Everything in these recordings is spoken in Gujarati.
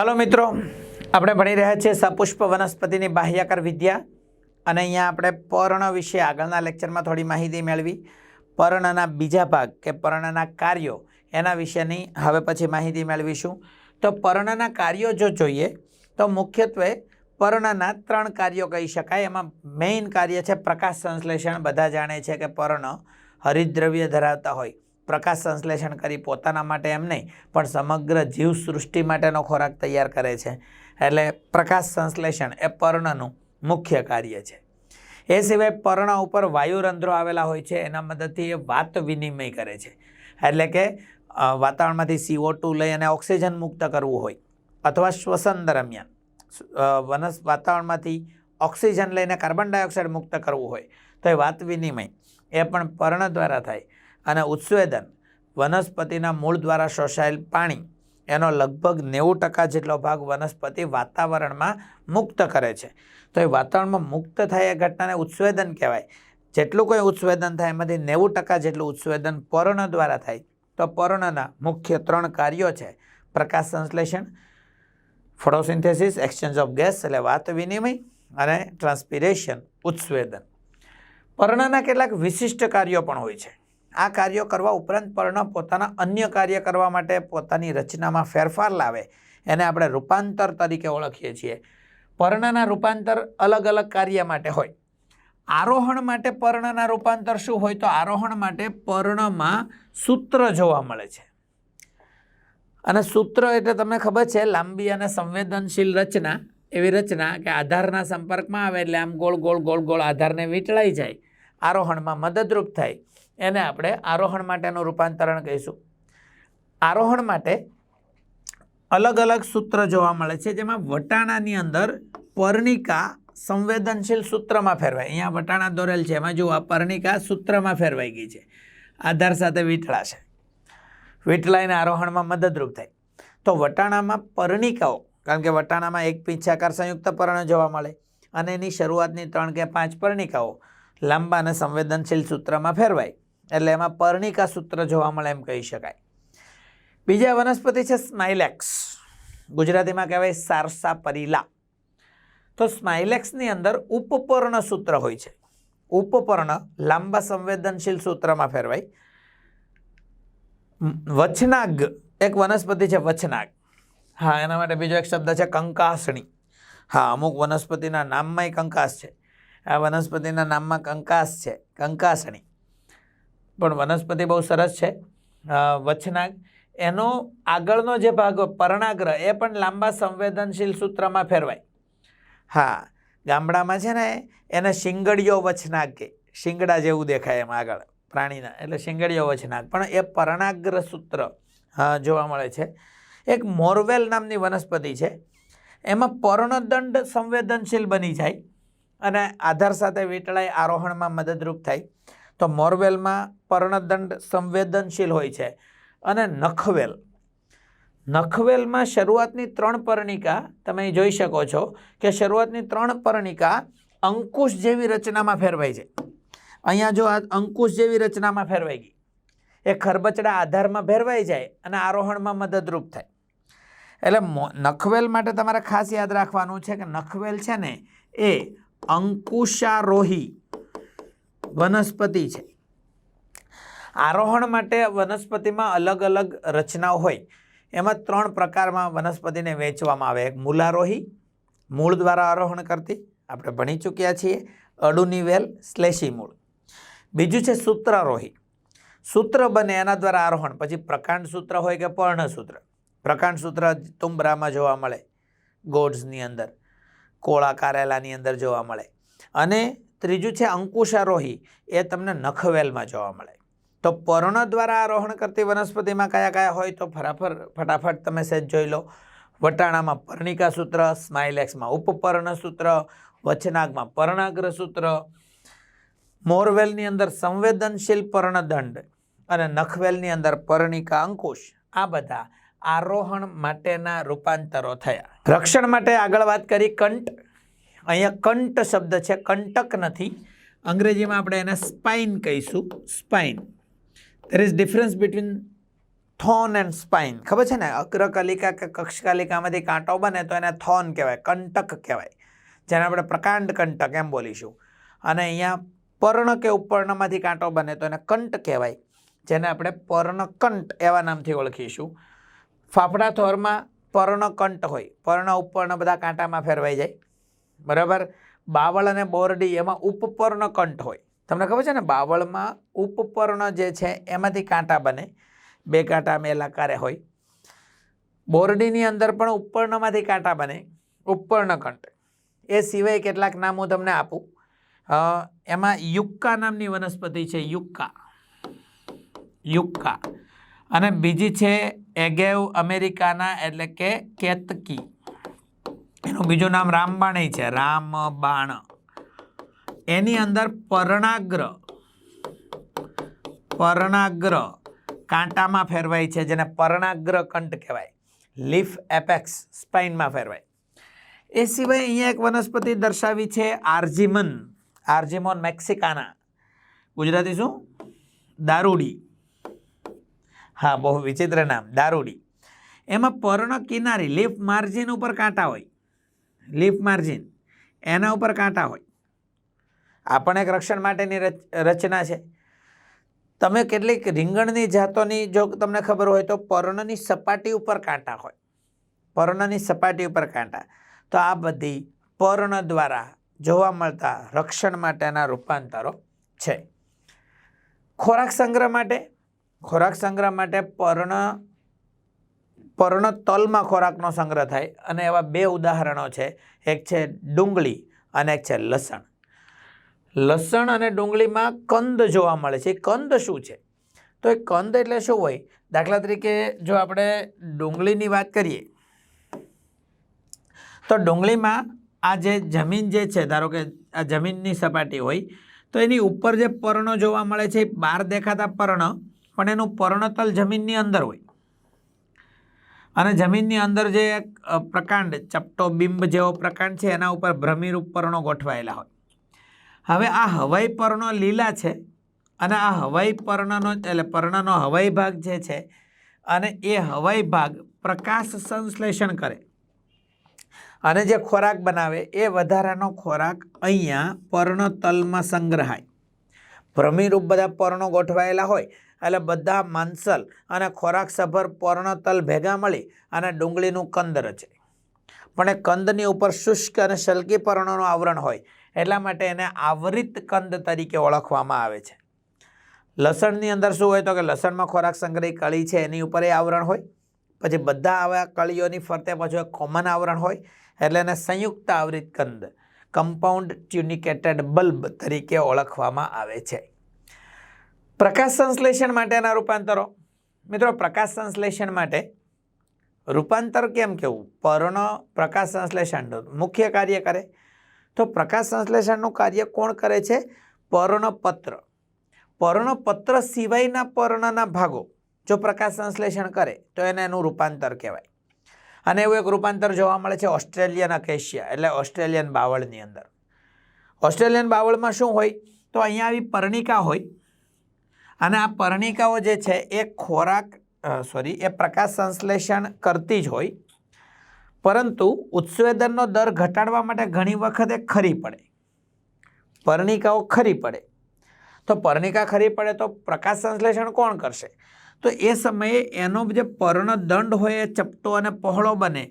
ચાલો મિત્રો, આપણે ભણી રહ્યા છીએ સપુષ્પ વનસ્પતિની બાહ્યાકાર વિદ્યા અને અહીંયા આપણે પર્ણ વિશે આગળના લેક્ચરમાં થોડી માહિતી મેળવી. પર્ણના બીજા ભાગ કે પર્ણના કાર્યો એના વિશેની હવે પછી માહિતી મેળવીશું. તો પર્ણના કાર્યો જો જોઈએ, તો મુખ્યત્વે પર્ણના ત્રણ કાર્યો કહી શકાય. એમાં મેઇન કાર્ય છે પ્રકાશ સંશ્લેષણ, બધા જાણે છે કે પર્ણ હરિદ્રવ્ય ધરાવતા હોય. પ્રકાશ સંશ્લેષણ કરી પોતાના માટે એમ નહીં, પણ સમગ્ર જીવ સૃષ્ટિ માટેનો ખોરાક તૈયાર કરે છે. એટલે પ્રકાશ સંશ્લેષણ એ પર્ણનું મુખ્ય કાર્ય છે. એ સિવાય પર્ણ ઉપર વાયુરંધ્રો આવેલા હોય છે, એના મદદથી એ વાત વિનિમય કરે છે. એટલે કે વાતાવરણમાંથી સીઓ ટુ લઈ અને ઓક્સિજન મુક્ત કરવું હોય, અથવા શ્વસન દરમિયાન વનસ, વાતાવરણમાંથી ઓક્સિજન લઈને કાર્બન ડાયોક્સાઇડ મુક્ત કરવું હોય, તો એ વાત વિનિમય, એ પણ પર્ણ દ્વારા થાય. અને ઉત્સવેદન વનસ્પતિના મૂળ દ્વારા શોષાયેલ પાણી એનો લગભગ નેવું ટકા જેટલો ભાગ વનસ્પતિ વાતાવરણમાં મુક્ત કરે છે. તો એ વાતાવરણમાં મુક્ત થાય એ ઘટનાને ઉત્સવેદન કહેવાય. જેટલું કોઈ ઉત્સવેદન થાય એમાંથી નેવું ટકા જેટલું ઉત્સવેદન પર્ણ દ્વારા થાય. તો પર્ણના મુખ્ય ત્રણ કાર્યો છે. પ્રકાશ સંશ્લેષણ, ફોટોસિન્થેસિસ, એક્સચેન્જ ઓફ ગેસ એટલે વાત વિનિમય અને ટ્રાન્સપિરેશન, ઉત્સવેદન. પર્ણના કેટલાક વિશિષ્ટ કાર્યો પણ હોય છે. આ કાર્યો કરવા ઉપરાંત પર્ણ પોતાના અન્ય કાર્ય કરવા માટે પોતાની રચનામાં ફેરફાર લાવે. એને આપણે રૂપાંતર તરીકે ઓળખીએ છીએ. પર્ણના રૂપાંતર અલગ અલગ કાર્ય માટે હોય. આરોહણ માટે પર્ણના રૂપાંતર શું હોય તો આરોહણ માટે પર્ણમાં સૂત્ર જોવા મળે છે. અને સૂત્ર એટલે તમને ખબર છે લાંબી અને સંવેદનશીલ રચના. એવી રચના કે આધારના સંપર્કમાં આવે એટલે આમ ગોળ ગોળ ગોળ ગોળ આધારને વીંટળાઈ જાય. આરોહણમાં મદદરૂપ થાય. એને આપણે આરોહણ માટેનું રૂપાંતરણ કહીશું. આરોહણ માટે અલગ અલગ સૂત્ર જોવા મળે છે, જેમાં વટાણાની અંદર પર્ણિકા સંવેદનશીલ સૂત્રમાં ફેરવાય. અહીંયા વટાણા દોરેલ છે, એમાં જુઓ, આ પર્ણિકા સૂત્રમાં ફેરવાઈ ગઈ છે. આધાર સાથે વીંટળાશે વીંટળાઈને આરોહણમાં મદદરૂપ થાય. તો વટાણામાં પર્ણિકાઓ, કારણ કે વટાણામાં એક પીંછાકાર સંયુક્ત પર્ણ જોવા મળે, અને એની શરૂઆતની ત્રણ કે પાંચ પર્ણિકાઓ લાંબા અને સંવેદનશીલ સૂત્રમાં ફેરવાય. એટલે એમાં પર્ણિકા સૂત્ર જોવા મળે એમ કહી શકાય. બીજા વનસ્પતિ છે સ્માઇલેક્સ. ગુજરાતીમાં કહેવાય સારસા પરીલા. તો સ્માઇલેક્સની અંદર ઉપપર્ણ સૂત્ર હોય છે. ઉપપર્ણ લાંબા સંવેદનશીલ સૂત્રમાં ફેરવાય. વચનાગ. એક વનસ્પતિ છે વચનાગ. હા, એના માટે બીજો એક શબ્દ છે કંકાસણી. હા, અમુક વનસ્પતિના નામમાંય કંકાસ છે. આ વનસ્પતિના નામમાં કંકાસ છે. કંકાસણી. પણ વનસ્પતિ બહુ સરસ છે. વચનાગ એનો આગળનો જે ભાગ પર્ણાગ્રહ, એ પણ લાંબા સંવેદનશીલ સૂત્રમાં ફેરવાય. હા, ગામડામાં છે ને, એને શિંગડીયો વચનાગ કે, શિંગડા જેવું દેખાય એમ આગળ, પ્રાણીના, એટલે શિંગડીયો વચનાગ પણ એ પર્ણાગ્ર સૂત્ર જોવા મળે છે. એક મોરવેલ નામની વનસ્પતિ છે. એમાં પર્ણદંડ સંવેદનશીલ બની જાય અને આધાર સાથે વીંટળાઈ આરોહણમાં મદદરૂપ થાય. તો મોરવેલમાં પર્ણદંડ સંવેદનશીલ હોય છે અને નખવેલ. નખવેલમાં શરૂઆતની ત્રણ પર્ણિકા, તમે જોઈ શકો છો કે શરૂઆતની ત્રણ પર્ણિકા અંકુશ જેવી રચનામાં ફેરવાઈ છે. અહીંયા જો આ અંકુશ જેવી રચનામાં ફેરવાઈ ગઈ, એ ખરબચડા આધારમાં ફેરવાઈ જાય અને આરોહણમાં મદદરૂપ થાય. એટલે નખવેલ માટે તમારે ખાસ યાદ રાખવાનું છે કે નખવેલ છે ને એ અંકુશારોહી વનસ્પતિ છે. આરોહણ માટે વનસ્પતિમાં અલગ અલગ રચનાઓ હોય. એમાં ત્રણ પ્રકારમાં વનસ્પતિને વહેંચવામાં આવે. એક મૂલારોહી, મૂળ દ્વારા આરોહણ કરતી, આપણે ભણી ચૂક્યા છીએ અડુની વેલ સ્લેશી મૂળ બીજું છે સૂત્રારોહી. સૂત્ર બને એના દ્વારા આરોહણ. પછી પ્રકાંડ સૂત્ર હોય કે પર્ણસૂત્ર. પ્રકાંડ સૂત્ર તુંબરામાં જોવા મળે. ગોડ્સની અંદર કોળા કારેલાની અંદર જોવા મળે. અને ત્રીજું છે અંકુશારોહી એ તમને નખવેલમાં જોવા મળે. તો પર્ણ દ્વારા આરોહણ કરતી વનસ્પતિમાં કયા કયા હોય તો ફરાફર, ફટાફટ તમે સહેજ જોઈ લો. વટાણામાં પર્ણિકા સૂત્ર, સ્માઇલેક્સમાં ઉપપર્ણ સૂત્ર, વચનાગમાં પર્ણાગ્ર સૂત્ર. મોરવેલની અંદર સંવેદનશીલ પર્ણદંડ અને નખવેલની અંદર પર્ણિકા અંકુશ. આ બધા આરોહણ માટેના રૂપાંતરો થયા. રક્ષણ માટે આગળ વાત કરી કંટ અહીંયા કંટ શબ્દ છે, કંટક નથી. અંગ્રેજીમાં આપણે એને સ્પાઇન કહીશું spine there is difference between thorn and spine ખબર છે ને? અગ્રકલિકા કે કક્ષકાલિકામાંથી કાંટો બને તો એને થોન કહેવાય, કંટક કહેવાય. જેને આપણે પ્રકાંડ કંટક એમ બોલીશું. અને અહીંયા પર્ણ કે ઉપર્ણમાંથી કાંટો બને તો એને કંટ કહેવાય, જેને આપણે પર્ણકંટ એવા નામથી ઓળખીશું. ફાફડા થોરમાં પર્ણકંટ હોય, પર્ણ ઉપર્ણ બધા કાંટામાં ફેરવાઈ જાય. બરાબર? બાવળ અને બોરડી એમાં ઉપપર્ણ કંઠ હોય. તમને ખબર છે ને, બાવળમાં ઉપપર્ણ જે છે એમાંથી કાંટા બને. બે કાંટા મેલાકારે હોય. બોરડીની અંદર પણ ઉપર્ણમાંથી કાંટા બને. ઉપર્ણકંઠ એ સિવાય કેટલાક નામ હું તમને આપું. એમાં યુક્કા નામની વનસ્પતિ છે, યુક્કા. યુક્કા. અને બીજી છે એગેવ અમેરિકાના, એટલે કે કેતકી. એનું બીજું નામ રામબાણી છે. રામબાણ. એની અંદર પર્ણાગ્ર પર્ણાગ્ર કાંટામાં ફેરવાય છે, જેને પર્ણાગ્ર કંઠ કહેવાય. લીફ એપેક્સ સ્પાઇનમાં ફેરવાય. એ સિવાય અહીંયા એક વનસ્પતિ દર્શાવી છે આર્જીમન. આર્જીમોન મેક્સિકાના. ગુજરાતી શું? દારૂડી. હા, બહુ વિચિત્ર નામ. દારૂડી. એમાં પર્ણ કિનારી લીફ માર્જિન ઉપર કાંટા હોય. Leaf margin. એના ઉપર કાંટા હોય. આ પણ એક રક્ષણ માટેની રચ- રચના છે. તમે કેટલીક રીંગણની જાતોની જો તમને ખબર હોય તો પર્ણની સપાટી ઉપર કાંટા હોય. પર્ણની સપાટી ઉપર કાંટા. તો આ બધી પર્ણ દ્વારા જોવા મળતા રક્ષણ માટેના રૂપાંતરો છે. ખોરાક સંગ્રહ માટે, ખોરાક સંગ્રહ માટે પર્ણ પર્ણ તલમાં ખોરાકનો સંગ્રહ થાય. અને એવા બે ઉદાહરણો છે. એક છે ડુંગળી અને એક છે લસણ. લસણ અને ડુંગળીમાં કંદ જોવા મળે છે. કંદ શું છે? તો એ કંદ એટલે શું હોય? દાખલા તરીકે જો આપણે ડુંગળીની વાત કરીએ, તો ડુંગળીમાં આ જે જમીન જે છે, ધારો કે આ જમીનની સપાટી હોય, તો એની ઉપર જે પર્ણો જોવા મળે છે બહાર દેખાતા પર્ણ, પણ એનું પર્ણતલ જમીનની અંદર હોય. અને જમીનની અંદર જે પ્રકાંડ, ચપટો બિંબ જેવો પ્રકાંડ છે, એના ઉપર ભ્રમિરૂપ પર્ણો ગોઠવાયેલા હોય. હવે આ હવાઈ પર્ણો લીલા છે અને આ હવાઈ પર્ણનો, એટલે પર્ણનો હવાઈ ભાગ જે છે અને એ હવાઈ ભાગ પ્રકાશ સંશ્લેષણ કરે. અને જે ખોરાક બનાવે એ વધારાનો ખોરાક અહીંયા પર્ણતલમાં સંગ્રહાય. ભ્રમીરૂપ બધા પર્ણો ગોઠવાયેલા હોય એટલે બધા માંસલ અને ખોરાક સભર પર્ણતલ ભેગા મળી અને ડુંગળીનું કંદ રચે. પણ એ કંદની ઉપર શુષ્ક અને શલ્કી પર્ણનું આવરણ હોય, એટલા માટે એને આવરિત કંદ તરીકે ઓળખવામાં આવે છે. લસણની અંદર શું હોય તો કે લસણમાં ખોરાક સંગ્રહી કળી છે, એની ઉપર એ આવરણ હોય. પછી બધા આવા કળીઓની ફરતે પાછું એક કોમન આવરણ હોય, એટલે એને સંયુક્ત આવરિત કંદ કમ્પાઉન્ડ ટ્યુનિકેટેડ બલ્બ તરીકે ઓળખવામાં આવે છે. પ્રકાશ સંશ્લેષણ માટેના રૂપાંતરો. મિત્રો, પ્રકાશ સંશ્લેષણ માટે રૂપાંતર કેમ કેવું? પર્ણ પ્રકાશ સંશ્લેષણ મુખ્ય કાર્ય કરે. તો પ્રકાશ સંશ્લેષણનું કાર્ય કોણ કરે છે? પર્ણપત્ર. પર્ણપત્ર સિવાયના પર્ણના ભાગો, જો પ્રકાશ સંશ્લેષણ કરે, તો એને એનું રૂપાંતર કહેવાય. અને એવું એક રૂપાંતર જોવા મળે છે ઓસ્ટ્રેલિયન અકેશિયા, એટલે ઓસ્ટ્રેલિયન બાવળની અંદર. ઓસ્ટ્રેલિયન બાવળમાં શું હોય? તો અહીંયા આવી પર્ણિકા હોય અને આ પર્ણિકાઓ જે છે, એ ખોરાક સોરી એ પ્રકાશ સંશ્લેષણ કરતી જ હોય. પરંતુ ઉત્સવેદનનો દર ઘટાડવા માટે ઘણી વખત એ ખરી પડે. પર્ણિકાઓ ખરી પડે. તો પર્ણિકા ખરી પડે તો પ્રકાશ સંશ્લેષણ કોણ કરશે? તો એ સમયે એનો જે પર્ણદંડ હોય, એ ચપટો અને પહોળો બને,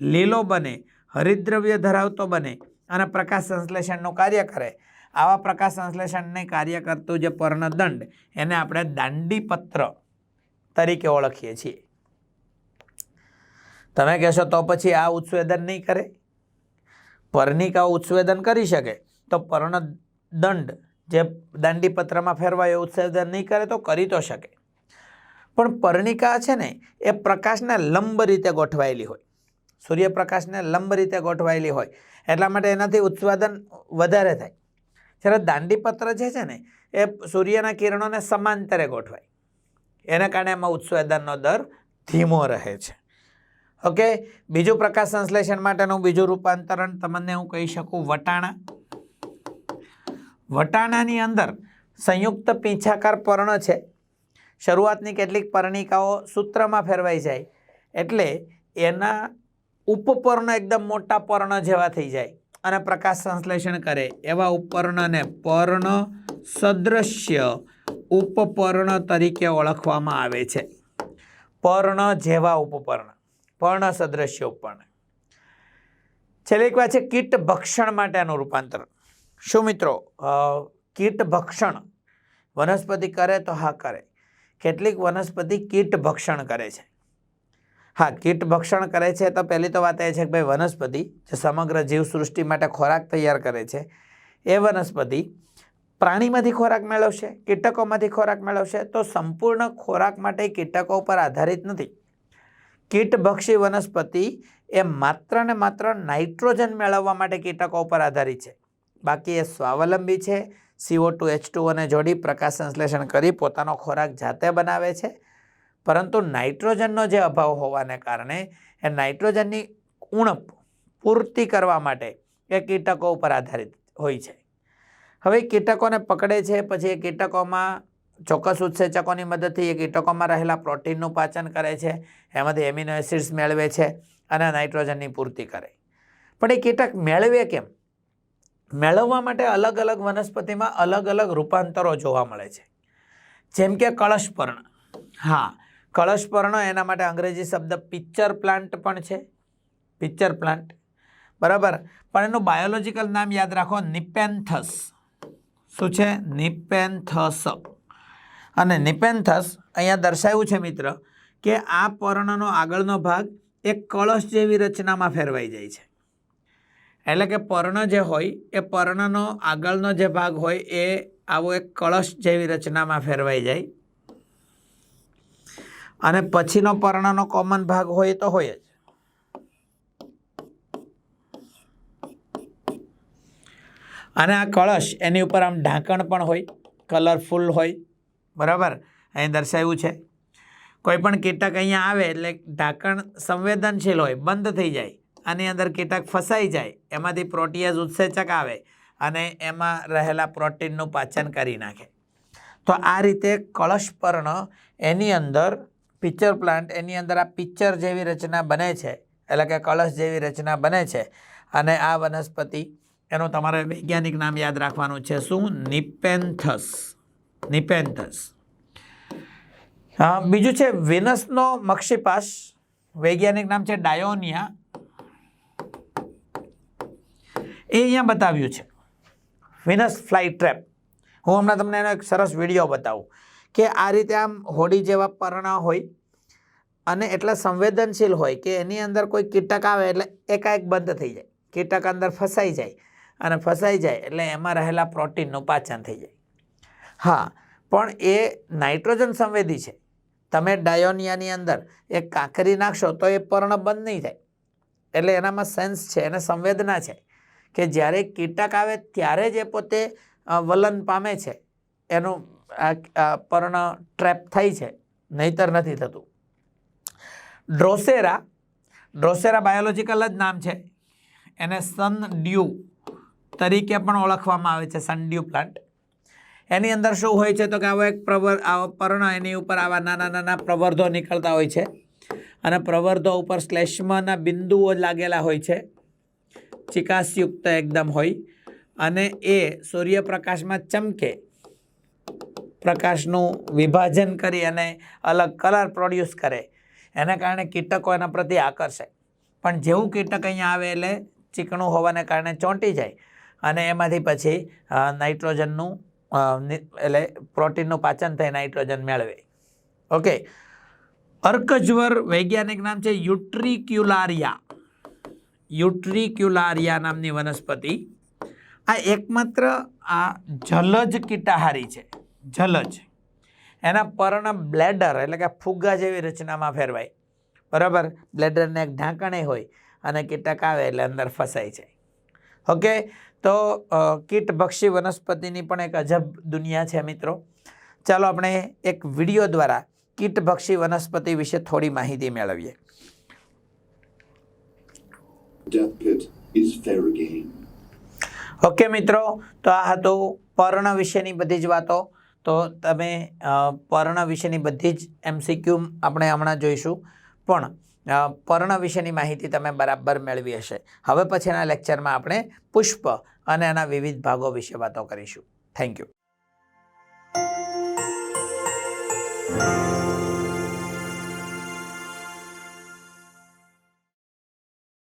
લીલો બને, હરિદ્રવ્ય ધરાવતો બને અને પ્રકાશ સંશ્લેષણનું કાર્ય કરે. આવા પ્રકાશ સંશ્લેષણને કાર્ય કરતું જે પર્ણદંડ, એને આપણે દાંડીપત્ર તરીકે ઓળખીએ છીએ. તમે કહેશો તો પછી આ ઉત્સવેદન નહીં કરે? પર્ણિકા ઉત્સવેદન કરી શકે, તો પર્ણદંડ જે દાંડીપત્રમાં ફેરવાય એ ઉત્સેદન નહીં કરે તો કરી તો શકે. પણ પર્ણિકા છે ને, એ પ્રકાશને લંબ રીતે ગોઠવાયેલી હોય. સૂર્યપ્રકાશને લંબ રીતે ગોઠવાયેલી હોય. એટલા માટે એનાથી ઉત્પાદન વધારે થાય. જ્યારે દાંડીપત્ર જે છે ને, એ સૂર્યના કિરણોને સમાંતરે ગોઠવાય. એના કારણે એમાં ઉત્સવેદનનો દર ધીમો રહે છે. ઓકે? બીજું પ્રકાશ સંશ્લેષણ માટેનું બીજું રૂપાંતરણ તમને હું કહી શકું વટાણા. વટાણાની અંદર સંયુક્ત પીંછાકાર પર્ણ છે. શરૂઆતની કેટલીક પર્ણિકાઓ સૂત્રમાં ફેરવાઈ જાય. એટલે એના ઉપપર્ણ એકદમ મોટા પર્ણ જેવા થઈ જાય. અને પ્રકાશ સંશ્લેષણ કરે એવા ઉપપર્ણને પર્ણ સદૃશ્ય ઉપપર્ણ તરીકે ઓળખવામાં આવે છે. પર્ણ જેવા ઉપપર્ણ, પર્ણ સદૃશ્ય ઉપપર્ણ છેલ્લી એક વાત છે, કીટ ભક્ષણ માટેનું રૂપાંતર. શું મિત્રો? કીટ ભક્ષણ વનસ્પતિ કરે તો હા કરે. કેટલીક વનસ્પતિ કીટ ભક્ષણ કરે છે. હા, કીટ ભક્ષણ કરે છે તો પહેલી તો વાત એ છે કે ભાઈ વનસ્પતિ જે સમગ્ર જીવસૃષ્ટિ માટે ખોરાક તૈયાર કરે છે, એ વનસ્પતિ પ્રાણીમાંથી ખોરાક મેળવશે, કીટકોમાંથી ખોરાક મેળવશે તો સંપૂર્ણ ખોરાક માટે કીટકો ઉપર આધારિત નથી. કીટભક્ષી વનસ્પતિ એ માત્ર ને માત્ર નાઇટ્રોજન મેળવવા માટે કીટકો ઉપર આધારિત છે. બાકી એ સ્વાવલંબી છે સીઓ ટુ એચ ટુ અને જોડી પ્રકાશ સંશ્લેષણ કરી પોતાનો ખોરાક જાતે બનાવે છે પરંતુ નાઇટ્રોજનનો જે અભાવ હોવાને કારણે એ નાઇટ્રોજનની ઉણપ પૂર્તિ કરવા માટે એ કીટકો ઉપર આધારિત હોય છે. હવે કીટકોને પકડે છે, પછી એ કીટકોમાં ચોક્કસ ઉત્સેચકોની મદદથી એ કીટકોમાં રહેલા પ્રોટીનનું પાચન કરે છે, એમાંથી એમિનો એસિડ્સ મેળવે છે અને નાઇટ્રોજનની પૂર્તિ કરે. પણ એ કીટક મેળવે કેમ? મેળવવા માટે અલગ અલગ વનસ્પતિમાં અલગ અલગ રૂપાંતરો જોવા મળે છે. જેમ કે કળશપર્ણ. હા કળશપર્ણ એના માટે અંગ્રેજી શબ્દ પિક્ચર પ્લાન્ટ પણ છે. Pitcher plant. બરાબર? પણ એનું બાયોલોજિકલ નામ યાદ રાખો, નિપેન્થસ. શું છે? નિપેન્થસ. અને નિપેન્થસ અહીંયા દર્શાવ્યું છે મિત્ર કે આ પર્ણનો આગળનો ભાગ એક કળશ જેવી રચનામાં ફેરવાઈ જાય છે. એટલે કે પર્ણ જે હોય, એ પર્ણનો આગળનો જે ભાગ હોય, એ આવો એક કળશ જેવી રચનામાં ફેરવાઈ જાય. અને પછીનો પર્ણનો કોમન ભાગ હોય તો હોય જ. અને આ કળશ, એની ઉપર આમ ઢાંકણ પણ હોય કલરફુલ હોય, બરાબર? અહીં દર્શાવ્યું છે. કોઈ પણ કીટક અહીંયા આવે એટલે ઢાંકણ સંવેદનશીલ હોય, બંધ થઈ જાય, આની અંદર કીટક ફસાઈ જાય, એમાંથી પ્રોટીએઝ ઉત્સેચક આવે અને એમાં રહેલા પ્રોટીનનું પાચન કરી નાખે. તો આ રીતે કળશ પર્ણ એની અંદર પિક્ચર પ્લાન્ટ એની અંદર આ પિક્ચર જેવી રચના બને છે. એટલે કે કળશ જેવી રચના બને છે. અને આ વનસ્પતિ, એનું તમારે વૈજ્ઞાનિક નામ યાદ રાખવાનું છે. શું? નિપેન્થસ. નિપેન્થસ. બીજું છે વિનસનો મક્ષિપાશ. વૈજ્ઞાનિક નામ છે ડાયોનિયા. એ અહીંયા બતાવ્યું છે. વિનસ ફ્લાય ટ્રેપ હું હમણાં તમને એનો એક સરસ વીડિયો બતાવું. કે આ રીતે આમ હોડી જેવા પર્ણા હોય અને એટલા સંવેદનશીલ હોય કે એની અંદર કોઈ કીટક આવે એટલે એકાએક બંધ થઈ જાય. કીટક અંદર ફસાઈ જાય અને ફસાઈ જાય એટલે એમાં રહેલા પ્રોટીનનું પાચન થઈ જાય. હા, પણ એ નાઇટ્રોજન સંવેદી છે. તમે ડાયોનિયાની અંદર એ કાંકરી નાખશો તો એ પર્ણ બંધ નહીં થાય. એટલે એનામાં સેન્સ છે, એને સંવેદના છે કે જ્યારે કીટક આવે ત્યારે જ એ પોતે વલન પામે છે. એનું પર્ણ ટ્રેપ થાય છે, નહીતર નથી થતું. ડ્રોસેરા ડ્રોસેરા બાયોલોજિકલ જ નામ છે. એને સન ડ્યુ તરીકે પણ ઓળખવામાં આવે છે સનડ્યુ પ્લાન્ટ એની અંદર શું હોય છે તો કે આવો એક પ્રવર પર્ણ એની ઉપર આવા નાના નાના પ્રવર્ધો નીકળતા હોય છે. અને પ્રવર્ધો ઉપર શ્લેષ્મના બિંદુઓ લાગેલા હોય છે. ચિકાસયુક્ત એકદમ હોય. અને એ સૂર્યપ્રકાશમાં ચમકે. પ્રકાશનું વિભાજન કરી અને અલગ કલર પ્રોડ્યુસ કરે. એના કારણે કીટકો એના પ્રત્યે આકર્ષે પણ જેવું કીટક અહીંયા આવે એટલે ચીકણું હોવાને કારણે ચોંટી જાય. અને એમાંથી પછી નાઇટ્રોજનનું એટલે પ્રોટીનનું પાચન થઈ નાઇટ્રોજન મેળવે. ઓકે. અર્કજ્વર વૈજ્ઞાનિક નામ છે યુટ્રિક્યુલારિયા. યુટ્રિક્યુલારિયા નામની વનસ્પતિ. આ એકમાત્ર, આ જલજ કીટાહારી છે. જલજ. એના પર્ણ બ્લેડર એટલે કે ફુગ્ગા જેવી રચનામાં ફેરવાય. બરાબર? બ્લેડરને એક ઢાંકણે હોય અને કીટક આવે એટલે અંદર ફસાઈ જાય. ઓકે? તો કીટભક્ષી વનસ્પતિની પણ એક અજબ દુનિયા છે મિત્રો. ચાલો આપણે એક વીડિયો દ્વારા કીટભક્ષી વનસ્પતિ વિશે થોડી માહિતી મેળવીએ. ઓકે મિત્રો? તો આ હતું પર્ણ વિશેની બધી જ વાતો. તો તમે પર્ણ વિશેની બધી જ એમસીક્યુ આપણે હમણાં જોઈશું. પણ પર્ણ વિશેની માહિતી તમે બરાબર મેળવી હશે. હવે પછીના લેક્ચરમાં આપણે પુષ્પ અને એના વિવિધ ભાગો વિશે વાતો કરીશું. Thank you